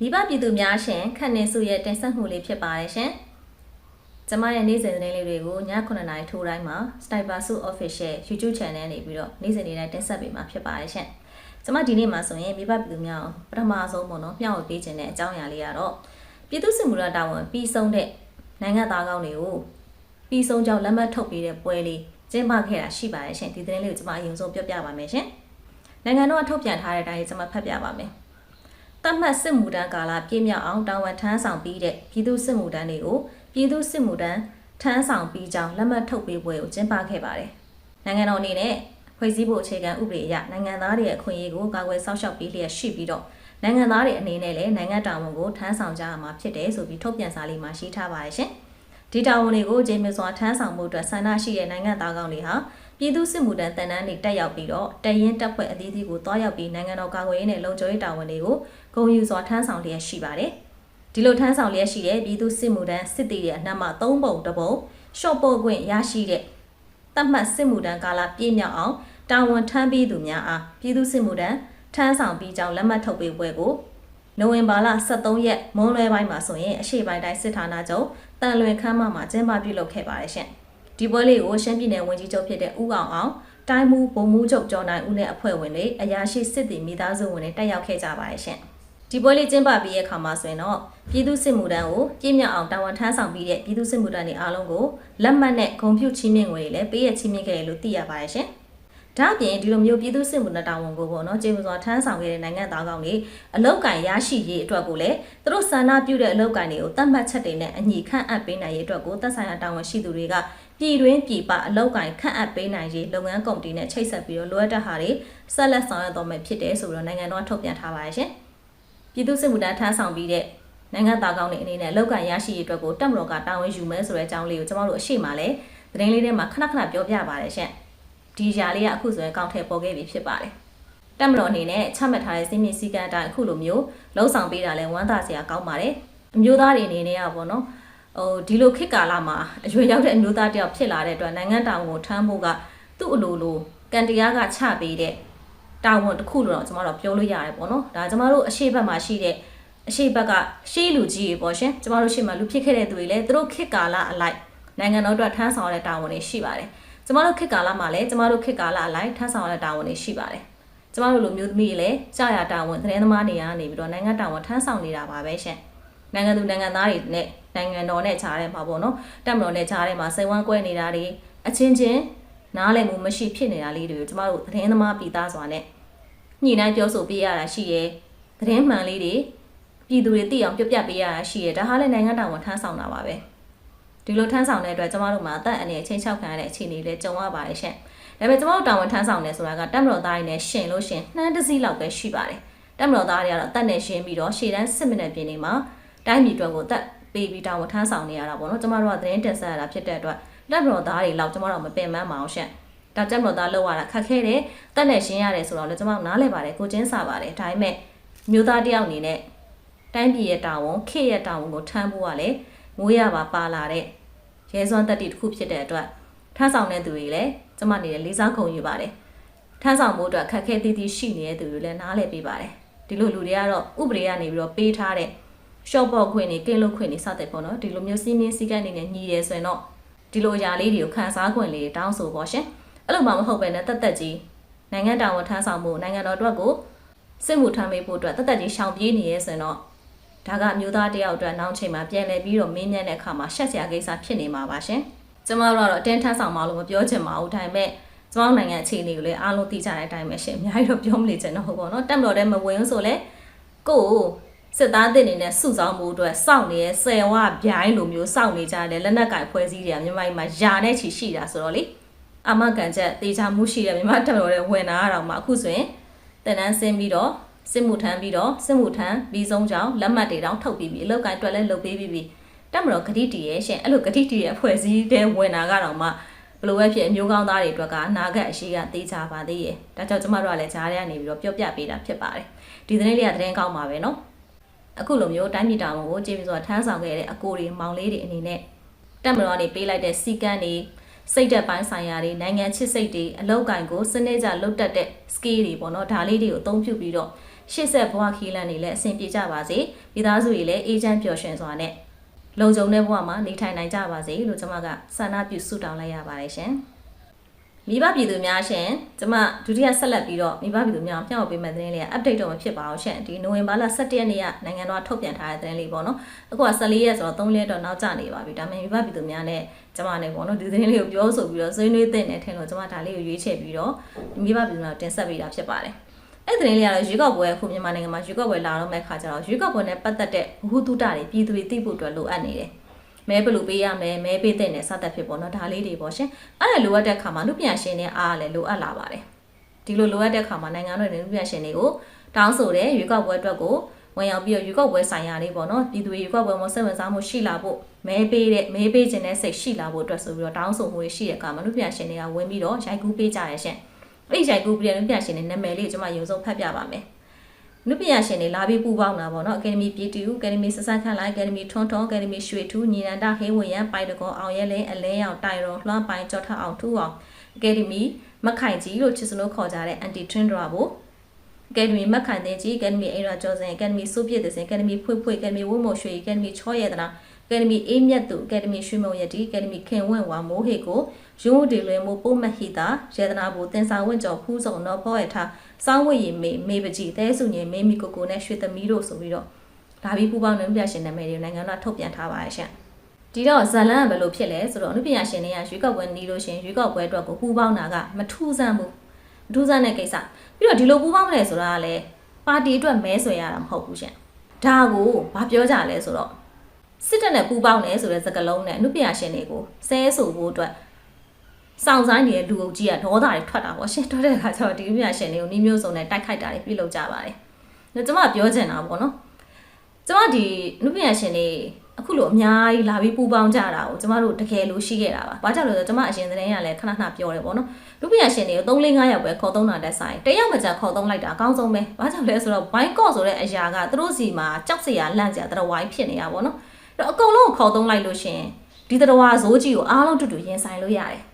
မိဘပြည်သူများရှင်ခန့်နေစုရဲ့တင်ဆက်မှုလေးဖြစ်ပါတယ်ရှင်။ကျမရဲ့နေ့စဉ်သတင်းလေးတွေကိုည9:00နာရီထိုးတိုင်းမှာ Sniper Su Official YouTube Channel နေပြီးတော့နေ့စဉ်နေ့တိုင်းတင်ဆက်ပေးမှာဖြစ်ပါတယ်ရှင်။ကျမဒီနေ့မှာဆိုရင်မိဘပြည်သူများပထမဆုံးပေါ့နော်မျှဝေပေးခြင်းတဲ့အကြောင်းအရာလေးကတော့ပြည်သူ့စစ်မှုရတာဝန်ပြီးဆုံးတဲ့နိုင်ငံသားကောင်းတွေကိုပြီးဆုံးကြောင်းလက်မှတ်ထုတ်ပေးတဲ့ပွဲလေးကျင်းပခဲ့တာရှိပါတယ်ရှင်။ဒီသတင်းလေးကိုကျမအရင်ဆုံးပြောပြပါမယ်ရှင်။နိုင်ငံတော်ကထုတ်ပြန်ထားတဲ့အတိုင်းကျမဖတ်ပြပါမယ်။ တတ်မှတ်စစ်မှုထမ်းကာလပြည့်မြောက်အောင်တာဝန်ထမ်းဆောင်ပြီးတဲ့ပြည်သူစစ်မှုထမ်းတွေကိုပြည်သူစစ်မှုထမ်းထမ်းဆောင်ပြီးကြောင်းလက်မှတ်ထုတ်ပေးပွဲကိုကျင်းပခဲ့ပါတယ်။နိုင်ငံတော်အနေနဲ့ဖွဲ့စည်းဖို့အခြေခံဥပဒေအရနိုင်ငံသားတွေရဲ့အခွင့်အရေးကိုကာကွယ်စောင့်ရှောက်ပေးလျက်ရှိပြီးတော့နိုင်ငံသားတွေအနေနဲ့လည်းနိုင်ငံတာဝန်ကိုထမ်းဆောင်ကြရမှာဖြစ်တယ်ဆိုပြီးထုတ်ပြန်စာလေးမှာရှိထားပါတယ်ရှင်။ဒီတာဝန်တွေကိုဂျေမစ်စွာထမ်းဆောင်မှုအတွက်ဆန္ဒရှိတဲ့နိုင်ငံသားကောင်းတွေဟာ ပြည်သူစစ်မှုထမ်းတန်တန်းတွေတက်ရောက်ပြီးတော့တရင်တပ်ဖွဲ့အသီးသီးကိုတွားရောက်ပြီးနိုင်ငံတော်ကာကွယ်ရေးနဲ့လုံခြုံရေးတာဝန်တွေကိုဂုဏ်ယူစွာထမ်းဆောင်လျက်ရှိပါတယ်။ဒီလိုထမ်းဆောင်လျက်ရှိတဲ့ပြည်သူစစ်မှုထမ်းစစ်တီရဲ့အနက်မှ၃ပုံတစ်ပုံရှော့ပို့ခွင့်ရရှိတဲ့တတ်မှတ်စစ်မှုထမ်းကာလပြည့်မြောက်အောင်တာဝန်ထမ်းပြီးသူများအားပြည်သူစစ်မှုထမ်းထမ်းဆောင်ပြီးကြောင်းလက်မှတ်ထုတ်ပေးပွဲကိုနိုဝင်ဘာလ23ရက်မွန်းလွဲပိုင်းမှာဆိုရင်အရှိပိုင်းတိုင်းစစ်ဌာနချုပ်တန်လွင်ခမ်းမမှာကျင်းပပြုလုပ်ခဲ့ပါတယ်ရှင်။ ဒီပွဲလေးကိုရှမ်းပြည်နယ်ဝန်ကြီးချုပ်ဖြစ်တဲ့ဦးအောင်အောင်တိုင်းမှုဗိုလ်မှူးချုပ်ကျော်နိုင်ဦးနဲ့အဖွဲ့ဝင်တွေအရာရှိစစ်သည်မိသားစုဝင်တွေတက်ရောက်ခဲ့ကြပါတယ်ရှင်။ဒီပွဲလေးကျင်းပပြီးရဲ့အခါမှာဆိုရင်တော့ပြည်သူစစ်မှုထမ်းကိုပြည့်မြောက်အောင်တာဝန်ထမ်းဆောင်ပြီးတဲ့ပြည်သူစစ်မှုထမ်းတွေအားလုံးကိုလက်မှတ်နဲ့ဂုဏ်ပြုချီးမြှင့်ငွေတွေလည်းပေးရချီးမြှင့်ခဲ့တယ်လို့သိရပါတယ်ရှင်။ဒါအပြင်ဒီလိုမျိုးပြည်သူစစ်မှုထမ်းတာဝန်ကိုပေါ့နော်ကျေမစွာထမ်းဆောင်ခဲ့တဲ့နိုင်ငံသားကောင်းတွေအလောက်ကန်ရရှိရေးအတွက်ကိုလည်းသူတို့ဆန္ဒပြုတဲ့အလောက်ကန်တွေကိုတတ်မှတ်ချက်တွေနဲ့အညီခန့်အပ်ပေးနိုင်ရေးအတွက်ကိုသက်ဆိုင်ရာတာဝန်ရှိသူတွေက ပြည်တွင်းပြည်ပအလောက်ကန်ခန့်အပ်ပေးနိုင်ရေးလုပ်ငန်းကော်မတီနဲ့ချိတ်ဆက်ပြီးတော့လိုအပ်တဲ့ဟာတွေဆက်လက်ဆောင်ရွက်တော်မယ်ဖြစ်တယ်ဆိုပြီးတော့နိုင်ငံတော်ကထုတ်ပြန်ထားပါတယ်ရှင်။ပြည်သူစစ်မှုထမ်းထမ်းဆောင်ပြီးတဲ့နိုင်ငံသားကောင်းတွေအနေနဲ့လောက်ကန်ရရှိရေးအတွက်ကိုတက်မတော်ကတာဝန်ယူမယ်ဆိုတဲ့အကြောင်းလေးကိုကျွန်တော်တို့အရှိမလဲသတင်းလေးထဲမှာခဏခဏပြောပြပါတယ်ရှင်။ဒီຢာလေးကအခုဆိုရင်ကောင်းထဲပေါ်ခဲ့ပြီဖြစ်ပါတယ်။တက်မတော်အနေနဲ့ချမှတ်ထားတဲ့စီမင်းစည်းကမ်းအတိုင်းအခုလိုမျိုးလှုံ့ဆော်ပေးတာလဲဝမ်းသာစရာကောင်းပါတယ်။အမျိုးသားတွေအနေနဲ့ကပေါ့နော် ဟိုဒီလိုခေတ်ကာလမှာအရွယ်ရောက်တဲ့အမျိုးသားတယောက်ဖြစ်လာတဲ့အတွက်နိုင်ငံတာဝန်ကိုထမ်းဖို့ကသူ့အလိုလိုကန်တရားကချပေးတဲ့တာဝန်တစ်ခုလို့တော့ကျွန်တော်တို့ပြောလို့ရတယ်ပေါ့နော်ဒါကျွန်တော်တို့အရှိတ်ဘက်မှာရှိတဲ့အရှိတ်ဘက်ကရှေးလူကြီးတွေပေါ့ရှင်ကျွန်တော်တို့ရှေ့မှာလူဖြစ်ခဲ့တဲ့သူတွေလည်းသူတို့ခေတ်ကာလအလိုက်နိုင်ငံတော်အတွက်ထမ်းဆောင်ရတဲ့တာဝန်တွေရှိပါတယ်ကျမတို့ခေတ်ကာလမှာလည်းကျမတို့ခေတ်ကာလအလိုက်ထမ်းဆောင်ရတဲ့တာဝန်တွေရှိပါတယ်ကျမတို့လူမျိုးသမီးတွေလည်းကြာရတာဝန်သတင်းသမားတွေကနေပြီးတော့နိုင်ငံတာဝန်ထမ်းဆောင်နေတာပါပဲရှင် နိုင်ငံသူနိုင်ငံသားတွေနဲ့နိုင်ငံတော်နဲ့ခြားတဲ့မှာပေါ့နော်တက်မတော်နဲ့ခြားတဲ့မှာစိတ်ဝမ်းကွဲနေတာတွေအချင်းချင်းနားလည်မှုမရှိဖြစ်နေတာလေးတွေကိုကျမတို့သတင်းသမားပြည်သားစွာနဲ့ညှိနှိုင်းပြောဆိုပေးရတာရှိရဲသတင်းမှန်လေးတွေပြည်သူတွေသိအောင်ပြပြပေးရတာရှိရဲဒါဟာလည်းနိုင်ငံတော်ဝန်ထမ်းဆောင်တာပါပဲဒီလိုထမ်းဆောင်တဲ့အတွက်ကျမတို့မှာအသက်အန္တရာယ်ချင်းချောက်ခံရတဲ့အခြေအနေလေးကြုံရပါတယ်ရှင်ဒါပေမဲ့ကျမတို့တာဝန်ထမ်းဆောင်နေဆိုတာကတက်မတော်သားတွေနဲ့ရှင်လို့ရှင်နှမ်းတစ်စီးလောက်ပဲရှိပါတယ်တက်မတော်သားတွေကတော့အသက်နဲ့ရှင်ပြီးတော့ရှေ့တန်းစစ်မိနစ်ပြင်းနေမှာ တိုင်းပြည်အတွက်ကိုတက်ပေးပြီးတာဝန်ထမ်းဆောင်နေရတာပေါ့နော်ကျမတို့ကသတင်းတင်ဆက်ရတာဖြစ်တဲ့အတွက်တက်မတော်သားတွေလောက်ကျမတို့မပင်ပန်းပါအောင်ရှင်ဒါတက်မတော်သားလောက်ရတာခက်ခဲတယ်တက်နဲ့ရှင်းရတယ်ဆိုတော့လည်းကျမတို့နားလည်ပါတယ်ကိုချင်းစာပါတယ်ဒါပေမဲ့မျိုးသားတယောက်အနေနဲ့တိုင်းပြည်ရဲ့တာဝန်ခေတ်ရဲ့တာဝန်ကိုထမ်းဖို့ကလည်းငိုးရပါပါလာတဲ့ရဲစွမ်းတက်တီတစ်ခုဖြစ်တဲ့အတွက်ထမ်းဆောင်တဲ့သူတွေလည်းကျမအနေနဲ့လေးစားခုံယူပါတယ်ထမ်းဆောင်ဖို့အတွက်ခက်ခဲသေးသေးရှိနေတဲ့သူတွေလည်းနားလည်ပေးပါတယ်ဒီလိုလူတွေကတော့ဥပဒေကနေပြီးတော့ပေးထားတဲ့ short ပေါ်ခွင့်နေကင်းလွတ်ခွင့်နေစတဲ့ပေါ့နော်ဒီလိုမျိုးစီးမင်းစည်းကမ်းနေနဲ့ညီရဲဆိုရင်တော့ဒီလိုအရာလေးတွေကိုခန်းစားခွင့်လေးတောင်းဆိုပေါ့ရှင်အဲ့လိုမှမဟုတ်ပဲနဲ့တက်တက်ကြီးနိုင်ငံတော်ဝန်ထမ်းဆောင်မှုနိုင်ငံတော်အတွက်ကိုစစ်မှုထမ်းပေးဖို့အတွက်တက်တက်ကြီးရှောင်ပြေးနေရဲဆိုရင်တော့ဒါကမျိုးသားတယောက်အတွက်နောက်ချိန်မှာပြန်လည်ပြီးတော့မင်းမြတ်တဲ့အခါမှာရှက်စရာကိစ္စဖြစ်နေမှာပါရှင်ကျမတို့ကတော့အတင်းထမ်းဆောင်မလို့မပြောချင်ပါဘူးဒါပေမဲ့ကျမတို့နိုင်ငံအခြေအနေကိုလည်းအားလုံးသိကြတဲ့အတိုင်းပဲရှင်အများကြီးတော့ပြောမနေချင်တော့ဘူးပေါ့နော်တက်မတော်တဲ့မဝင်ဆိုလဲကို့ စစ်သားတစ်နေနဲ့စုဆောင်မှုအတွက်စောင့်နေတဲ့ဆယ်ဝဗျိုင်းလိုမျိုးစောင့်နေကြတဲ့လက်နက်ကင်ဖွဲ့စည်းတွေကမြန်မာပြည်မှာယာနဲ့ချီရှိတာဆိုတော့လေအမကန်ချက်တေချာမှုရှိတဲ့မြန်မာတက်တော်တဲ့ဝင်လာတော့မှအခုဆိုရင်တန်တန်းဆင်းပြီးတော့စစ်မှုထမ်းပြီးတော့စစ်မှုထမ်းပြီးဆုံးကြောင်းလက်မှတ်တွေတောင်းထုတ်ပြီးပြီအလောက်ကင်တွက်လဲလုပ်ပေးပြီးပြီတက်မတော်ဂတိတီရဲ့ရှင်အဲ့လိုဂတိတီရဲ့ဖွဲ့စည်းတဲ့ဝင်လာကတော့မှဘလို့ပဲဖြစ်အမျိုးကောင်းသားတွေအတွက်ကနာဂတ်အရှိကသေးချပါသေးရဲ့ဒါကြောင့်ကျမတို့ကလည်းဂျားထဲကနေပြီးတော့ပြောပြပေးတာဖြစ်ပါတယ်ဒီသတင်းလေးကသတင်းကောင်းပါပဲเนาะ အခုလိုမျိုးတိုင်းပြည်တာဝန်ကိုကြည့်ပြီးဆိုထမ်းဆောင်ခဲ့တဲ့အကိုတွေမောင်လေးတွေအနေနဲ့တက်မတော်နေပေးလိုက်တဲ့စီကန်းတွေစိတ်သက်ပိုင်းဆိုင်ရာတွေနိုင်ငံချစ်စိတ်တွေအလောက်ကင်ကိုစနစ်ကြလုတ်တက်တဲ့ skill တွေပေါ့နော်ဒါလေးတွေကိုအသုံးပြုပြီးတော့ရှေ့ဆက်ဘဝခီးလန်းနေလဲအဆင်ပြေကြပါစေမိသားစုတွေလည်းအေးချမ်းပျော်ရွှင်စွာနဲ့လုံခြုံတဲ့ဘဝမှာနေထိုင်နိုင်ကြပါစေလို့ကျွန်မကဆန္ဒပြုဆုတောင်းလိုက်ရပါတယ်ရှင် မိဘပြည်သူများရှင်ကျွန်မဒုတိယဆက်လက်ပြီးတော့မိဘပြည်သူများမျှဝေပေးမယ့်သတင်းလေးက update တော့မဖြစ်ပါဘူးရှင်ဒီနိုဝင်ဘာလ17ရက်နေ့ကနိုင်ငံတော်ကထုတ်ပြန်ထားတဲ့သတင်းလေးပေါ့နော်အခုက14ရက်ဆိုတော့3ရက်တော့နောက်ကျနေပါပြီဒါပေမဲ့မိဘပြည်သူများနဲ့ကျွန်မနဲ့ပေါ့နော်ဒီသတင်းလေးကိုပြောဆိုပြီးတော့ဆွေးနွေးသင့်တယ်ထင်လို့ကျွန်မဒါလေးကိုရွေးချယ်ပြီးတော့မိဘပြည်သူများတင်ဆက်ပေးတာဖြစ်ပါတယ်အဲ့ဒီသတင်းလေးကတော့ရွေးကောက်ပွဲအခုမြန်မာနိုင်ငံမှာရွေးကောက်ပွဲလာတော့မဲ့ခါကျတော့ရွေးကောက်ပွဲနဲ့ပတ်သက်တဲ့ဘ ഹു တုတတွေပြည်သူတွေသိဖို့အတွက်လိုအပ်နေတယ် မဲဘယ်လိုပေးရမလဲမဲပေးတဲ့နဲ့စသဖြင့်ပေါ့နော်ဒါလေးတွေပေါ့ရှင်အဲ့ဒါလိုအပ်တဲ့ခါမှာလူပြန်ရှင်နဲ့အားလည်းလိုအပ်လာပါတယ်ဒီလိုလိုအပ်တဲ့ခါမှာနိုင်ငံတော်ရဲ့လူပြန်ရှင်တွေကိုတောင်းဆိုတဲ့ရွေးကောက်ပွဲအတွက်ကိုဝင်ရောက်ပြီးတော့ရွေးကောက်ပွဲဆိုင်ရာလေးပေါ့နော်ပြည်သူတွေရွေးကောက်ပွဲမှာစိတ်ဝင်စားမှုရှိလာဖို့မဲပေးတဲ့မဲပေးခြင်းနဲ့စိတ်ရှိလာဖို့အတွက်ဆိုပြီးတော့တောင်းဆိုမှုတွေရှိတဲ့အခါမှာလူပြန်ရှင်တွေကဝင်ပြီးတော့ရိုက်ကူးပေးကြရရှင်အဲ့ဒီရိုက်ကူးပြီးတဲ့လူပြန်ရှင်တွေနာမည်လေးကိုကျွန်မရုံစုံဖတ်ပြပါမယ် နုပညာရှင်တွေလာပြီးပူပေါင်းတာပေါ့နော်အကယ်ဒမီပြည်တူအကယ်ဒမီစစခန့်လိုက်အကယ်ဒမီထွန်းထွန်းအကယ်ဒမီရွှေထူးညီနန္ဒဟေးဝရန်ပိုင်တကောအောင်ရဲလင်းအလဲရောင်တိုင်ရွန်လွှမ်းပိုင်ကြောထအောင်ထူအောင်အကယ်ဒမီမခိုင်ကြီးလို့ချစ်စလို့ခေါ်ကြတဲ့အန်တီထရင်းဒရာဘိုအက ယ်ဒမီမခိုင်တဲ့ကြီးအကယ်ဒမီအိရာကျော်စင်အကယ်ဒမီစုပြည့်တဲ့စင်အကယ်ဒမီဖွေဖွေအကယ်ဒမီဝုံမိုရွှေအကယ်ဒမီချောရဲတနာအကယ်ဒမီအေးမြတ်သူအကယ်ဒမီရွှေမုံရတီအကယ်ဒမီခင်ဝင့်ဝါမိုးဟေကိုရုံးဒီလွယ်မိုးပိုးမဟိတာရေဒနာဘူတင်ဆောင်ဝင့်ကျော်ဖူးစုံတော့ဖောရထားစောင်းဝရည်မေမေပကြီးတဲစုညင်မေမီကိုကိုနဲ့ရွှေသမီးတို့ဆိုပြီးတော့ဒါပြီးပူပေါင်းနေပြရှင်နာမည်တွေနိုင်ငံတော်ထုတ်ပြန်ထားပါရဲ့ရှင့်ဒီတော့ဇလန်ကဘယ်လိုဖြစ်လဲဆိုတော့အနုပညာရှင်တွေကရွေးကောက်ပွဲနီးလို့ရှင်ရွေးကောက်ပွဲအတွက်ကိုပူပေါင်းတာကမထူးဆန်းဘူး မထူးဆန်းတဲ့ကိစ္စပြီးတော့ဒီလိုပူပေါင်းမလဲဆိုတာကလည်းပါတီအတွက်မဲဆွယ်ရတာမဟုတ်ဘူးရှင်ဒါကိုဘာပြောကြလဲဆိုတော့စစ်တပ်နဲ့ပူပေါင်းတယ်ဆိုတဲ့စကားလုံးနဲ့အနုပညာရှင်တွေကိုဆဲဆိုဖို့အတွက်စောင့်ဆိုင်နေတဲ့လူအုပ်ကြီးကဒေါသတွေထွက်တာပေါ့ရှင်ထွက်တဲ့အခါကျတော့ဒီမြရှင်တွေကိုနှီးမျိုးစုံနဲ့တိုက်ခိုက်တာတွေပြုလုပ်ကြပါတယ်။ဒါကျမပြောချင်တာပေါ့နော်။ကျမဒီနုပညာရှင်တွေ အခုလိုအများကြီးလာပြီးပူပေါင်းကြတာကိုကျမတို့တကယ်လို့ရှိခဲ့တာပါ။ဘာကြောင့်လဲဆိုတော့ကျမအရင်သတင်းရလည်းခဏခဏပြောတယ်ပေါ့နော်။နုပညာရှင်တွေကို3 4 5ယောက်ပဲခေါ်သုံးတာတက်ဆိုင်တယောက်မကြခေါ်သုံးလိုက်တာအကောင်းဆုံးပဲ။ဘာကြောင့်လဲဆိုတော့ဘိုင်းကော့ဆိုတဲ့အရာကသူတို့စီမှာကြောက်စရာလန့်စရာတရဝိုင်းဖြစ်နေတာပေါ့နော်။အဲ့တော့အကုန်လုံးကိုခေါ်သုံးလိုက်လို့ရှင်ဒီတရဝါဇိုးကြီးကိုအားလုံးတူတူရင်ဆိုင်လို့ရတယ်။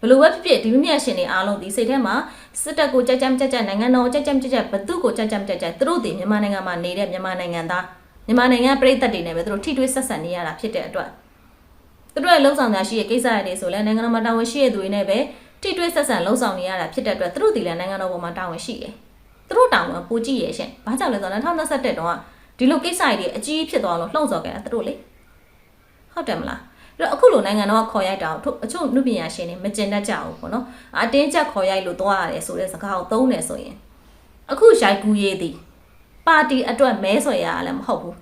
ဘလို့ပဲဖြစ်ဖြစ်ဒီမြင့်ရှင်တွေအားလုံးဒီစိတ်ထဲမှာစစ်တပ်ကိုကြက်ကြမ်းကြက်ကြက်နိုင်ငံတော်ကြက်ကြမ်းကြက်ကြက်ဘသူ့ကိုကြက်ကြမ်းကြက်ကြက်သူတို့ဒီမြန်မာနိုင်ငံမှာနေတဲ့မြန်မာနိုင်ငံသား မြန်မာနိုင်ငံပြည်သက်တွေနဲ့ပဲသူတို့ထိတွေ့ဆက်ဆံနေရတာဖြစ်တဲ့အတွက်သူတို့ရဲ့လုံဆောင်တာရှိတဲ့ကိစ္စတွေဆိုလဲနိုင်ငံတော်မှာတာဝန်ရှိတဲ့သူတွေနဲ့ပဲထိတွေ့ဆက်ဆံလုံဆောင်နေရတာဖြစ်တဲ့အတွက်သူတို့ဒီလည်းနိုင်ငံတော်ပေါ်မှာတာဝန်ရှိတယ်သူတို့တာဝန်ပိုကြည့်ရရှင်ဘာကြောင့်လဲဆိုတော့2021တုန်းကဒီလိုကိစ္စတွေအကြီးဖြစ်သွားလို့လှုံ့ဆော်ခဲ့တာသူတို့လေဟုတ်တယ်မလားအဲ့တော့အခုလိုနိုင်ငံတော်ကခေါ်ရိုက်တာကိုအချို့လူပညာရှင်တွေမကျင်တတ်ကြဘူးပေါ့နော်အတင်းကျပ်ခေါ်ရိုက်လို့သွားရတယ်ဆိုတဲ့စကားကိုသုံးတယ်ဆိုရင်အခုရိုက်ကူးရေးသည် ပါတီအတွက်မဲဆွယ်ရရလည်းမဟုတ်ဘူး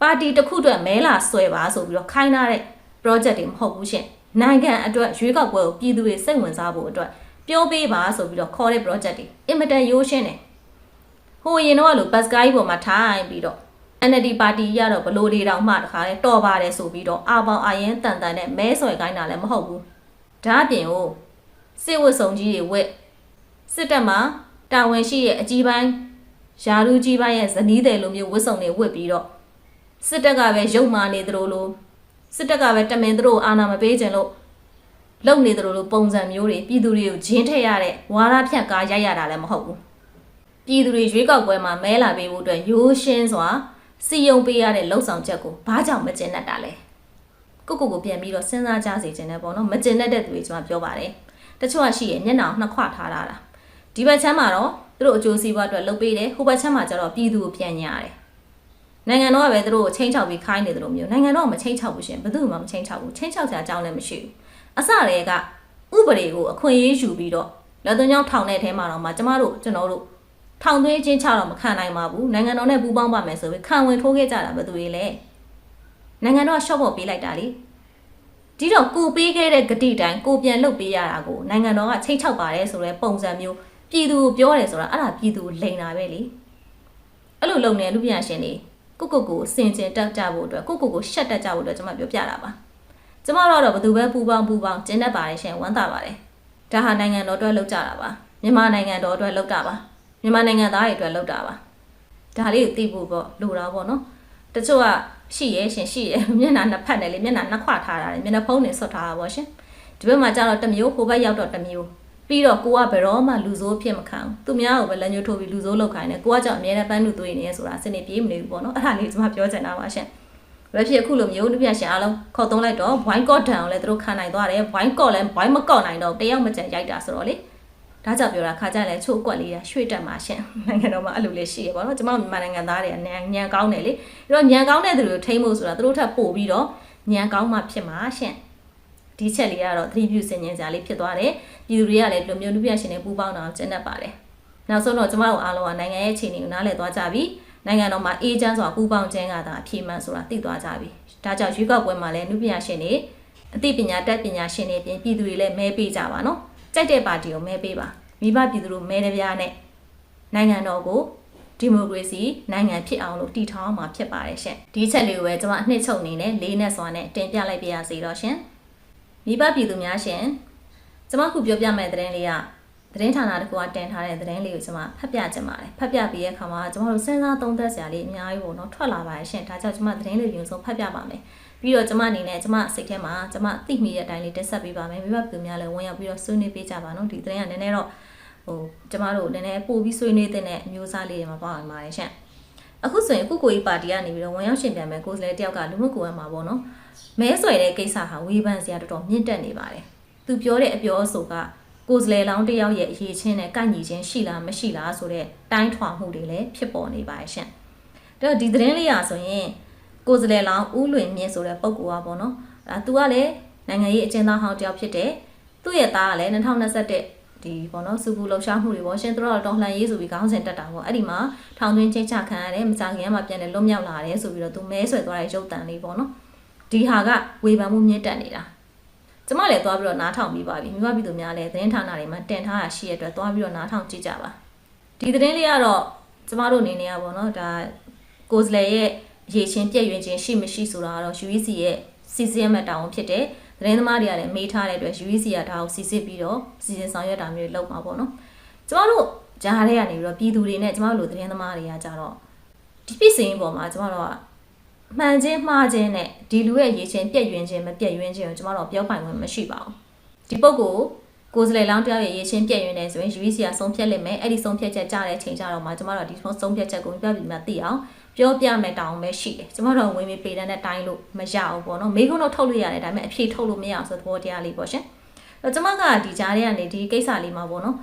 ပါတီတစ်ခုအတွက်မဲလာဆွယ်ပါဆိုပြီးတော့ခိုင်းထားတဲ့ project တွေမဟုတ်ဘူးရှင်နိုင်ငံအတွက်ရွေးကောက်ပွဲကိုပြည်သူတွေစိတ်ဝင်စားဖို့အတွက်ပြောပေးပါဆိုပြီးတော့ခေါ်တဲ့ project တွေအင်မတန်ရိုးရှင်းတယ်ဟိုရင်တော့လို့ဘတ်စကိုင်းပေါ်မှာထိုင်ပြီးတော့ NLD ပါတီရတော့ဘလို့တွေတောင်မှတခါလဲတော်ပါတယ်ဆိုပြီးတော့အာပေါင်အာရင်တန်တန်နဲ့မဲဆွယ်ကိုင်းတာလည်းမဟုတ်ဘူးဒါအပြင်ကိုစစ်ဝတ်စုံကြီးတွေဝက်စစ်တပ်မှာတာဝန်ရှိရဲ့အကြီးပိုင်း ယာလူကြီးပိုင်းရဲ့ဇနီးတယ်လိုမျိုးဝတ်စုံတွေဝတ်ပြီးတော့စစ်တပ်ကပဲရုပ်မာနေသလိုလိုစစ်တပ်ကပဲတမင်သူတို့အာဏာမပေးခြင်းလို့လုံနေသလိုလိုပုံစံမျိုးတွေပြည်သူတွေကိုဂျင်းထည့်ရတဲ့ဝါရဖြတ်ကားရိုက်ရတာလည်းမဟုတ်ဘူးပြည်သူတွေရွေးကောက်ပွဲမှာမဲလာပေးဖို့အတွက်ရိုးရှင်းစွာစီယုံပေးရတဲ့လှုပ်ဆောင်ချက်ကိုဘာကြောင့်မကျင်တတ်တာလဲကိုကိုကိုပြန်ပြီးတော့စဉ်းစားကြစေခြင်းနဲ့ပေါ့နော်မကျင်တတ်တဲ့သူတွေကျွန်မပြောပါတယ်တချို့ကရှိရဲ့မျက်နှာနှစ်ခွထားတာလားဒီဘက်ချမ်းမှာတော့ သူတို့အကျိုးစီးပွားအတွက်လုပ်ပေးတယ်ဟိုဘက်ချမ်းမှာကျတော့ပြည်သူကိုပြန်ညာတယ်နိုင်ငံတော်ကပဲသူတို့ကိုချင်းချောက်ပြီးခိုင်းနေတယ်လို့မျိုးနိုင်ငံတော်ကမချင်းချောက်ဘူးရှင်ဘယ်သူမှမချင်းချောက်ဘူးချင်းချောက်စရာအကြောင်းလည်းမရှိဘူးအစတည်းကဥပဒေကိုအခွင့်အရေးယူပြီးတော့လက်သွင်းချောင်းထောင်တဲ့အထဲမှာတော့မှကျမတို့ကျွန်တော်တို့ထောင်သွင်းချင်းချတော့မခံနိုင်ပါဘူးနိုင်ငံတော်နဲ့ပူးပေါင်းပါမယ်ဆိုပြီးခံဝင်ထိုးခဲ့ကြတာဘယ်သူတွေလဲနိုင်ငံတော်ကရှော့ဖို့ပေးလိုက်တာလေဒီတော့ကိုပေးခဲ့တဲ့ဂတိတိုင်းကိုပြန်လုပ်ပေးရတာကိုနိုင်ငံတော်ကချိတ်ချောက်ပါတယ်ဆိုတဲ့ပုံစံမျိုး ပြည်သူကိုပြောတယ်ဆိုတာအဲ့ဒါပြည်သူလိန်တာပဲလေအဲ့လိုလုပ်နေလူပြန်ရှင်တွေကိုကိုကိုစင်ကျင်တက်ကြဖို့အတွက်ကိုကိုကိုရှက်တက်ကြဖို့အတွက်ကျွန်မပြောပြတာပါကျွန်မတို့တော့ဘယ်သူပဲပူပေါင်းပူပေါင်းကျင်းတတ်ပါတယ်ရှင်ဝမ်းသာပါတယ်ဒါဟာနိုင်ငံတော်အတွက်လုပ်ကြတာပါမြန်မာနိုင်ငံတော်အတွက်လုပ်တာပါမြန်မာနိုင်ငံသားတွေအတွက်လုပ်တာပါဒါလေးကိုသိဖို့ပေါ့လိုတာပေါ့နော်တချို့ကရှိရဲရှင်ရှိရဲမျက်နှာနှစ်ဖက်နဲ့လေမျက်နှာနှစ်ခွထားတာလေမျက်နှာဖုံးနေဆွတ်ထားတာပေါ့ရှင်ဒီဘက်မှာကျတော့တစ်မျိုးဟိုဘက်ရောက်တော့တစ်မျိုး ပြီးတော့ကိုကဘယ်တော့မှလူဆိုးဖြစ်မခံဘူးသူများကိုပဲလက်ညှိုးထိုးပြီးလူဆိုးလောက်ခိုင်းတယ်ကိုကကြောင့်အမြဲတမ်းပန်းလူသွေးနေရဆိုတာစနေပြေးမနေဘူးပေါ့နော်အဲ့ဒါလေးကျွန်မပြောချင်တာပါရှင်ဘယ်ဖြစ်အခုလိုမျိုးလူပြရှင်အားလုံးခေါ်သုံးလိုက်တော့ wine cot တန်ကိုလည်းသူတို့ခံနိုင်သွားတယ် wine cot လည်း wine မကော့နိုင်တော့တယောက်မကြံရိုက်တာဆိုတော့လေဒါကြောင့်ပြောတာခါကြလဲချို့အကွက်လေးရရွှေ့တက်မှာရှင်နိုင်ငံတော်မှာအဲ့လိုလေးရှိရပေါ့နော်ကျွန်မမြန်မာနိုင်ငံသားတွေကညံညံကောင်းတယ်လေအဲ့တော့ညံကောင်းတဲ့သူတွေကိုထိမ့်ဖို့ဆိုတာသူတို့ထပ်ပို့ပြီးတော့ညံကောင်းမှဖြစ်မှာရှင် ဒီချက်လေးကတော့သတိပြုစင်ကျင်စရာလေးဖြစ်သွားတယ်ပြည်သူတွေကလည်းဒီလိုမျိုးလူပြရှင်တွေပူးပေါင်းတော့ကျင့်တတ်ပါတယ်နောက်ဆုံးတော့ကျွန်မတို့အားလုံးကနိုင်ငံရဲ့အခြေအနေကိုနားလည်သွားကြပြီနိုင်ငံတော်မှာအေဂျင့်ဆိုတာပူးပေါင်းခြင်းကသာအပြည့်မှန်ဆိုတာသိသွားကြပြီဒါကြောင့်ရွေးကောက်ပွဲမှာလည်းလူပြရှင်တွေအသိပညာတတ်ပညာရှင်တွေပြင်ပြည်သူတွေလည်းမဲပေးကြပါနော်ကြိုက်တဲ့ပါတီကိုမဲပေးပါမိဘပြည်သူတို့မဲတပြားနဲ့နိုင်ငံတော်ကိုဒီမိုကရေစီနိုင်ငံဖြစ်အောင်လို့တည်ထောင်မှာဖြစ်ပါတယ်ရှင်ဒီချက်လေးကိုပဲကျွန်မအနှစ်ချုပ်အနေနဲ့လေးနဲ့စွာနဲ့တင်ပြလိုက်ပါရစေတော့ရှင် မိဘပြည်သူများရှင်ကျွန်မခုပြောပြမယ့်သတင်းလေးကသတင်းဌာနတစ်ခုကတင်ထားတဲ့သတင်းလေးကိုကျွန်မဖတ်ပြချင်ပါတယ်ဖတ်ပြပြီးတဲ့အခါမှာကျွန်တော်တို့စဉ်းစားသုံးသပ်စရာလေးအများကြီးပေါ့နော်ထွက်လာပါတယ်ရှင်ဒါကြောင့်ကျွန်မသတင်းလေးယူဆုံးဖတ်ပြပါမယ်ပြီးတော့ကျွန်မအနေနဲ့ကျွန်မစိတ်ထဲမှာကျွန်မသိမိတဲ့အတိုင်းလေးတက်ဆက်ပေးပါမယ်မိဘပြည်သူများလည်းဝင်ရောက်ပြီးတော့ဆွေးနွေးပေးကြပါနော်ဒီသတင်းကနည်းနည်းတော့ဟိုကျမတို့နည်းနည်းပို့ပြီးဆွေးနွေးတဲ့အမျိုးအစားလေးတွေမှာပါဝင်ပါတယ်ရှင်အခုဆိုရင်ကုကိုကြီးပါတီကနေပြီးတော့ဝင်ရောက်ရှင်ပြန်မဲ့ကိုယ်စားလှယ်တယောက်ကလူမှုကွန်ရက်မှာပေါ့နော် မဲဆွယ်တဲ့ကိစ္စဟာဝေဖန်စရာတော်တော်မြင့်တက်နေပါတယ်သူပြောတဲ့အပြောအဆိုကကိုယ်စားလှယ်လောင်းတယောက်ရဲ့အရေးချင်းနဲ့ကိုက်ညီချင်းရှိလားမရှိလားဆိုတဲ့တိုင်းထွာမှုတွေလည်းဖြစ်ပေါ်နေပါတယ်ရှင်ဒါတော့ဒီသတင်းလေးရာဆိုရင်ကိုယ်စားလှယ်လောင်းဦးလွင်မြင့်ဆိုတဲ့ပုဂ္ဂိုလ်อ่ะပေါ့နော်အဲသူကလည်းနိုင်ငံရေးအကျဉ်းသားဟောင်းတယောက်ဖြစ်တယ်သူ့ရဲ့သားကလည်း2021ဒီပေါ့နော်စုပူလှုပ်ရှားမှုတွေပေါ့ရှင်သူတို့တော့တော်လှန်ရေးဆိုပြီးခေါင်းစဉ်တက်တာပေါ့အဲ့ဒီမှာထောင်သွင်းချင်းချခံရတယ်မကြခင်ကမှပြန်တယ်လွတ်မြောက်လာတယ်ဆိုပြီးတော့သူမဲဆွဲသွားတဲ့ရုပ်တံလေးပေါ့နော် ဒီဟာကဝေဖန်မှုမြင့်တက်နေတာကျမလည်းသွားပြီးတော့နားထောင်ပြီးပါပြီမိဘပြည်သူများလည်းသတင်းဌာနတွေမှာတင်ထားတာရှိရတဲ့အတွက်သွားပြီးတော့နားထောင်ကြည့်ကြပါဒီသတင်းလေးကတော့ကျမတို့အနေနဲ့ကပေါ့နော်ဒါကိုယ်စလေရဲ့ရေချင်းပြည့်ရွင်ခြင်းရှိမရှိဆိုတာကတော့ UEC ရဲ့စီစီရမဲ့တာဝန်ဖြစ်တယ်သတင်းသမားတွေကလည်းမေးထားတဲ့အတွက် UEC ကဒါကိုစီစစ်ပြီးတော့စီစဉ်ဆောင်ရွက်တာမျိုးလုပ်မှာပေါ့နော်ကျမတို့ကြားထဲကနေပြီးတော့ပြည်သူတွေနဲ့ကျမတို့လိုသတင်းသမားတွေကကြတော့ဒီပြစ်စင်ပေါ်မှာကျမတို့က မှန်ချင်းမှားချင်းနဲ့ဒီလူရဲ့ရေချင်းပြည့်ရွင်ခြင်းမပြည့်ရွင်ခြင်းကိုကျမတို့ပြောပိုင်ခွင့်မရှိပါဘူးဒီပုဂ္ဂိုလ်ကိုယ်စလေလောင်းတယောက်ရဲ့ရေချင်းပြည့်ရွင်နေဆိုရင် UEC ကဆုံးဖြတ်လိမ့်မယ်အဲ့ဒီဆုံးဖြတ်ချက်ကြားတဲ့အချိန်ကြတော့မှကျမတို့ဒီဆုံးဖြတ်ချက်ကိုပြပြမှသိအောင်ပြောပြမယ်တောင်းပဲရှိတယ်ကျမတို့ဝင်ပြီးပေတန်းနဲ့တိုင်းလို့မရဘူးပေါ့နော်မိကုန်းတော့ထုတ်လို့ရတယ်ဒါပေမဲ့အဖြေထုတ်လို့မရအောင်ဆိုသဘောတရားလေးပေါ့ရှင်အဲကျမကဒီကြားထဲကနေဒီကိစ္စလေးမှာပေါ့နော်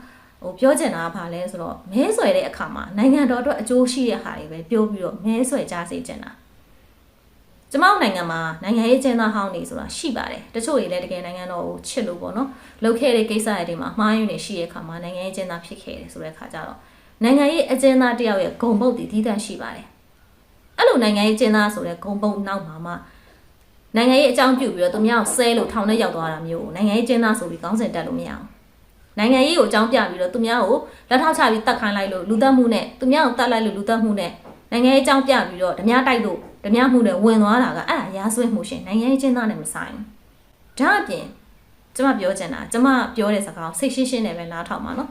ဟိုပြောချင်တာကဘာလဲဆိုတော့မဲဆွယ်တဲ့အခါမှာနိုင်ငံတော်အတွက်အကျိုးရှိတဲ့ဟာတွေပဲပြောပြီးတော့မဲဆွယ်ကြစေချင်တာ ကျမတို့နိုင်ငံမှာနိုင်ငံရေးကျင်းသားဟောင်းနေဆိုတာရှိပါတယ်တချို့တွေလည်းတကယ်နိုင်ငံတော်ကိုချစ်လို့ပေါ့နော်လုပ်ခဲ့တဲ့ကိစ္စတွေမှာမှားယွင်းနေရှိတဲ့အခါမှာနိုင်ငံရေးကျင်းသားဖြစ်ခဲ့တယ်ဆိုတဲ့အခါကျတော့နိုင်ငံရေးအကျဉ်းသားတယောက်ရဲ့ဂုံပုတ်တည်တည်တံ့ရှိပါတယ်အဲ့လိုနိုင်ငံရေးကျင်းသားဆိုတဲ့ဂုံပုတ်နောက်မှာမှနိုင်ငံရေးအကြောင်းပြုပြီးတော့သူများကိုဆဲလို့ထောင်ထဲရောက်သွားတာမျိုးနိုင်ငံရေးကျင်းသားဆိုပြီးကောင်းစင်တက်လို့မရအောင်နိုင်ငံရေးကိုအကြောင်းပြပြီးတော့သူများကိုလက်ထောက်ချပြီးတတ်ခိုင်းလိုက်လို့လူသက်မှုနဲ့သူများကိုတတ်လိုက်လို့လူသက်မှုနဲ့ နိုင်ငံရေးအကြောင်းပြပြီးတော့ဓမြတိုက်လို့ဓမြမှုနဲ့ဝင်သွားတာကအဲ့ဒါရာဇဝတ်မှုရှင်နိုင်ငံရေးကျင်းသားနဲ့မဆိုင်ဘူးဒါအပြင်ကျမပြောချင်တာကျမပြောတဲ့စကားစိတ်ရှင်းရှင်းနဲ့ပဲနားထောင်ပါနော်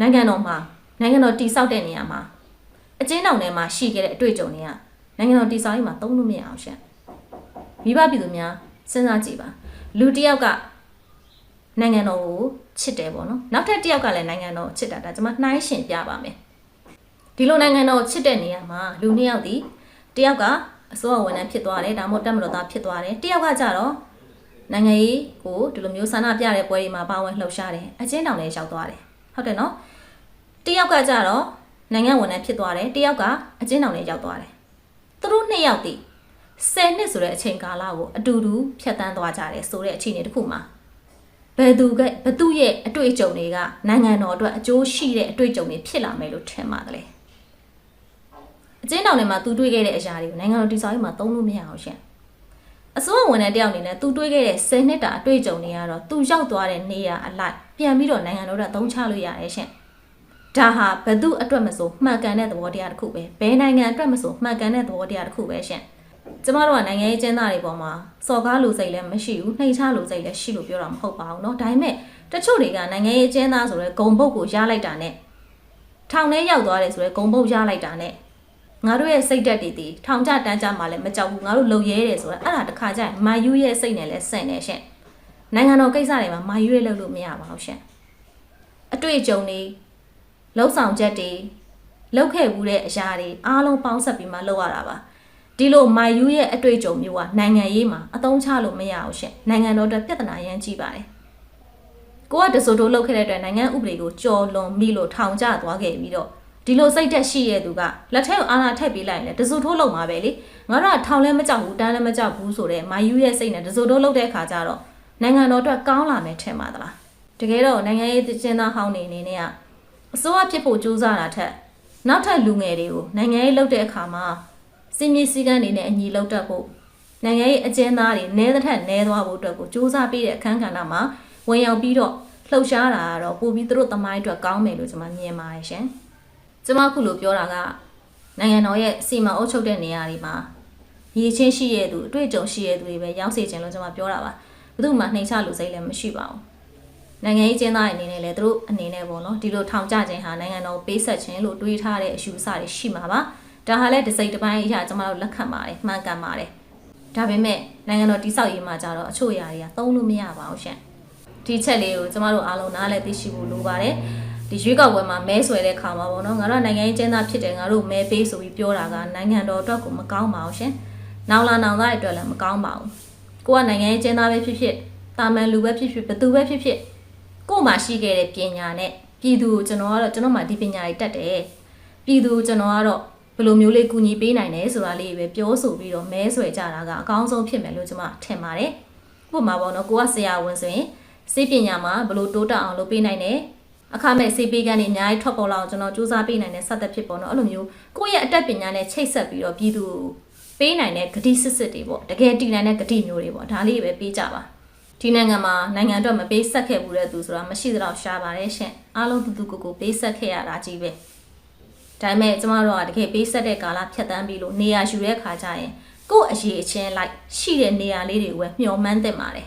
နိုင်ငံတော်မှာနိုင်ငံတော်တည်ဆောက်တဲ့နေရာမှာအကျဉ်းတောင်ထဲမှာရှိခဲ့တဲ့အတွေ့အကြုံတွေကနိုင်ငံတော်တည်ဆောက်ရေးမှာသုံးလို့မရအောင်ရှင်မိဘပြည်သူများစဉ်းစားကြည့်ပါလူတစ်ယောက်ကနိုင်ငံတော်ကိုချစ်တယ်ပေါ့နော်နောက်ထပ်တစ်ယောက်ကလည်းနိုင်ငံတော်ကိုချစ်တာဒါကျွန်မနှိုင်းရှင်ပြပါမယ် ဒီလိုနိုင်ငံတော်ကိုချစ်တဲ့နေရာမှာလူနှစ်ယောက်ဒီတစ်ယောက်ကအစိုးရဝန်ထမ်းဖြစ်သွားတယ်ဒါမှမဟုတ်တက်မတော်သားဖြစ်သွားတယ်တစ်ယောက်ကကြတော့နိုင်ငံရေးကိုဒီလိုမျိုးဆန္ဒပြတဲ့ပွဲတွေမှာပါဝင်လှုပ်ရှားတယ်အချင်းတောင်လည်းရောက်သွားတယ်ဟုတ်တယ်နော်တစ်ယောက်ကကြတော့နိုင်ငံဝန်ထမ်းဖြစ်သွားတယ်တစ်ယောက်ကအချင်းတောင်လည်းရောက်သွားတယ်သူတို့နှစ်ယောက်ဒီ10နှစ်ဆိုတဲ့အချိန်ကာလကိုအတူတူဖြတ်တန်းသွားကြတယ်ဆိုတဲ့အခြေအနေတစ်ခုမှာဘယ်သူကဘသူရဲ့အတွေ့အကြုံတွေကနိုင်ငံတော်အတွက်အကျိုးရှိတဲ့အတွေ့အကြုံတွေဖြစ်လာမယ်လို့ထင်ပါတယ်လေ အကျဉ်းတောင်ထဲမှာသူတွေးခဲ့တဲ့အရာတွေကိုနိုင်ငံတော်တည်ဆောက်ရေးမှာသုံးလို့မရအောင်ရှင်အစိုးရဝန်ထမ်းတယောက်အနေနဲ့သူတွေးခဲ့တဲ့10နှစ်တာအတွေ့အကြုံတွေကတော့သူရောက်သွားတဲ့နေရာအလိုက်ပြန်ပြီးတော့နိုင်ငံတော်အတွက်သုံးချလို့ရတယ်ရှင်ဒါဟာဘသူအတွက်မဆိုမှန်ကန်တဲ့သဘောတရားတစ်ခုပဲဘယ်နိုင်ငံအတွက်မဆိုမှန်ကန်တဲ့သဘောတရားတစ်ခုပဲရှင်ကျမတို့ကနိုင်ငံရေးကျင်းသားတွေပေါ်မှာစော်ကားလူစိတ်လည်းမရှိဘူးနှိမ်ချလူစိတ်လည်းရှိလို့ပြောတာမဟုတ်ပါဘူးเนาะဒါပေမဲ့တချို့တွေကနိုင်ငံရေးကျင်းသားဆိုရဲဂုံပုတ်ကိုရလိုက်တာနဲ့ထောင်ထဲရောက်သွားတယ်ဆိုရဲဂုံပုတ်ရလိုက်တာနဲ့ ငါတို့ရဲ့စိတ်ဓာတ်တွေဒီထောင်ကြတန်းကြမှာလည်းမကြောက်ဘူးငါတို့လုံရဲတယ်ဆိုတာအဲ့ဒါတခါကျရင်မာယူရဲ့စိတ်နဲ့လည်းဆန့်နေရှင့်နိုင်ငံတော်ကိစ္စတွေမှာမာယူရဲ့လုပ်လို့မရပါဘူးရှင့်အတွေ့အကြုံတွေလှုပ်ဆောင်ချက်တွေလောက်ခဲ့ဘူးတဲ့အရာတွေအားလုံးပေါင်းစပ်ပြီးမှလုပ်ရတာပါဒီလိုမိုင်ယူရဲ့အတွေ့အကြုံမျိုးကနိုင်ငံရေးမှာအသုံးချလို့မရအောင်ရှင်နိုင်ငံတော်အတွက်ပြဿနာရမ်းကြီးပါတယ်ကိုကတဆိုတိုးလောက်ခဲ့တဲ့အတွက်နိုင်ငံဥပဒေကိုကြော်လွန်မိလို့ထောင်ကျသွားခဲ့ပြီးတော့ ဒီလိုစိတ်သက်ရှိရဲ့သူကလက်ထက်ကိုအာဏာထည့်ပေးလိုက်ရင်လည်းတဆိုထိုးလုံးမှာပဲလေငါတို့ကထောင်လည်းမကြောက်ဘူးတန်းလည်းမကြောက်ဘူးဆိုတော့မိုင်ယူရဲ့စိတ်နဲ့တဆိုတိုးလောက်တဲ့အခါကျတော့နိုင်ငံတော်အတွက်ကောင်းလာမယ်ထင်ပါသလားတကယ်တော့နိုင်ငံရေးကျင်းသားဟောင်းနေအနေနဲ့ကအစိုးရဖြစ်ဖို့ကြိုးစားတာထက်နောက်ထပ်လူငယ်တွေကိုနိုင်ငံရေးလုပ်တဲ့အခါမှာစီမီစည်းကမ်းတွေနဲ့အညီလုပ်တတ်ဖို့နိုင်ငံရေးအကျဉ်းသားတွေနဲတဲ့ထက်နဲသွားဖို့အတွက်ကိုစူးစမ်းပေးတဲ့အခန်းကဏ္ဍမှာဝင်ရောက်ပြီးတော့လှုပ်ရှားတာကတော့ပို့ပြီးသူတို့သမိုင်းအတွက်ကောင်းမယ်လို့ကျွန်မမြင်ပါတယ်ရှင်။ ကျွန်မခုလိုပြောတာကနိုင်ငံတော်ရဲ့စီမံအုပ်ချုပ်တဲ့နေရာတွေမှာရည်ချင်းရှိရဲ့သူအတွေ့အကြုံရှိရဲ့သူတွေပဲရောက်စေချင်လို့ကျွန်မပြောတာပါ။ဘယ်သူမှနှိမ်ချလူစိတ်လည်းမရှိပါဘူး။နိုင်ငံရေးကျင်းသားတွေအနေနဲ့လည်းသူတို့အနေနဲ့ပေါ့နော်ဒီလိုထောင်ကျခြင်းဟာနိုင်ငံတော်ပေးဆက်ခြင်းလို့တွေးထားတဲ့အယူအဆတွေရှိမှာပါ။ဒါဟာလည်းတစ်စိတ်တစ်ပိုင်းအရာကျွန်မတို့လက်ခံပါတယ်မှန်ကန်ပါတယ်။ဒါပေမဲ့နိုင်ငံတော်တိဆောက်ရေးမှာကြတော့အချို့အရာတွေကသုံးလို့မရပါဘူးရှင်။ဒီချက်လေးကိုကျမတို့အားလုံးနားလည်သိရှိဖို့လိုပါတယ် ဒီရွေးကောက်ပွဲမှာမဲဆွယ်တဲ့ခါမှာပေါ့နော်ငါတို့နိုင်ငံရေးကျင်းသားဖြစ်တယ်ငါတို့မဲပေးဆိုပြီးပြောတာကနိုင်ငံတော်အတွက်ကိုမကောင်းပါဘူးရှင်။နောင်လာနောင်သားတွေအတွက်လည်းမကောင်းပါဘူး။ကိုကနိုင်ငံရေးကျင်းသားပဲဖြစ်ဖြစ်တာမန်လူပဲဖြစ်ဖြစ်ဘသူပဲဖြစ်ဖြစ်ကို့မှာရှိခဲ့တဲ့ပညာနဲ့ပြည်သူကိုကျွန်တော်ကတော့ကျွန်တော်မှဒီပညာတွေတတ်တယ်။ပြည်သူကိုကျွန်တော်ကတော့ဘယ်လိုမျိုးလေးကူညီပေးနိုင်တယ်ဆိုတာလေးပဲပြောဆိုပြီးတော့မဲဆွယ်ကြတာကအကောင်းဆုံးဖြစ်မယ်လို့ကျွန်မထင်ပါတယ်။ဥပမာပေါ့နော်ကိုကဆရာဝန်ဆိုရင်စေပညာမှာဘယ်လိုတိုးတက်အောင်လုပ်ပေးနိုင်တယ် အခမဲ့စေပေးကန်းတွေအများကြီးထွက်ပေါ်လာအောင်ကျွန်တော်စူးစမ်းပေးနိုင်တဲ့ဆက်သက်ဖြစ်ပေါ်တော့အဲ့လိုမျိုးကိုယ့်ရဲ့အတက်ပညာနဲ့ချိတ်ဆက်ပြီးတော့ပြည်သူပေးနိုင်တဲ့ဂတိစစ်စစ်တွေပေါ့တကယ်တည်နိုင်တဲ့ဂတိမျိုးတွေပေါ့ဒါလေးပဲပေးကြပါဒီနိုင်ငံမှာနိုင်ငံအတွက်မပေးဆက်ခဲ့ဘူးတဲ့သူဆိုတာမရှိတော့ရှားပါတယ်ရှင်အားလုံးတူတူကိုကိုပေးဆက်ခဲ့ရတာကြီးပဲဒါပေမဲ့ကျမတို့ကတကယ်ပေးဆက်တဲ့ကာလဖြတ်တန်းပြီးလို့နေရာယူတဲ့ခါကျရင်ကိုယ့်အရေးအချင်းလိုက်ရှိတဲ့နေရာလေးတွေကိုပဲမျှော်မှန်းသင့်ပါတယ်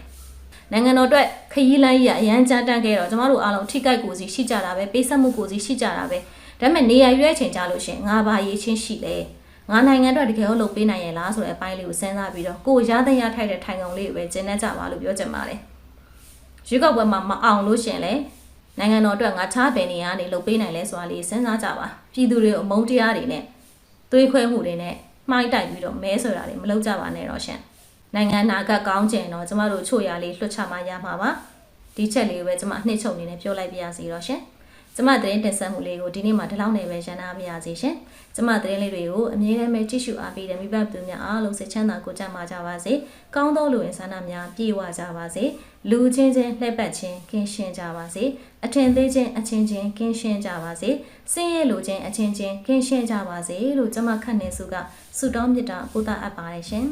နိုင်ငံတော်အတွက်ခရီးလမ်းကြီးကအရန်ကြမ်းတမ်းခဲ့တော့ကျမတို့အားလုံးထိကြိုက်ကိုစီရှိကြတာပဲပေးဆက်မှုကိုစီရှိကြတာပဲဒါပေမဲ့နေရာရွေးချိန်ကြလို့ရှင်ငါဘာရေးချင်းရှိလဲငါနိုင်ငံအတွက်တကယ်လို့လုပ်ပေးနိုင်ရဲ့လားဆိုတဲ့အပိုင်းလေးကိုစဉ်းစားပြီးတော့ကိုရသရထိုက်တဲ့ထိုင်ကုန်လေးကိုပဲကျင်းနေကြပါလို့ပြောချင်ပါတယ်ရွေးကောက်ပွဲမှာမအောင်လို့ရှင်လေနိုင်ငံတော်အတွက်ငါချားပင်နေရနေလုပ်ပေးနိုင်လဲဆိုတာလေးစဉ်းစားကြပါပြည်သူတွေကိုအမုန်းတရားတွေနဲ့သွေးခွဲမှုတွေနဲ့မှိုင်းတိုက်ပြီးတော့မဲဆိုတာတွေမလုပ်ကြပါနဲ့တော့ရှင် နိုင်ငံနာကကောင်းကျင်တော့ကျမတို့ချို့ရလေးလွှတ်ချမှရမှာပါဒီချက်လေးကိုပဲကျမအနှစ်ချုပ်အနေနဲ့ပြောလိုက်ပြရစီတော့ရှင်ကျမသတင်းတင်ဆက်မှုလေးကိုဒီနေ့မှဒီလောက်နေပဲရန်နာပါရစေရှင်ကျမသတင်းလေးတွေကိုအမြဲတမ်းပဲကြည့်ရှုအားပေးတဲ့မိဘသူများအားလုံးစိတ်ချမ်းသာကိုကြမှာကြပါစေကောင်းသောလူဝင်ဆန္ဒများပြည့်ဝကြပါစေလူချင်းချင်းလှည့်ပတ်ခြင်းကင်းရှင်းကြပါစေအထင်သေးခြင်းအချင်းချင်းကင်းရှင်းကြပါစေစင်းရဲလူချင်းအချင်းချင်းကင်းရှင်းကြပါစေလို့ကျမခန့်နေစုကဆုတောင်းမြတ်တာပို့တာအပ်ပါတယ်ရှင်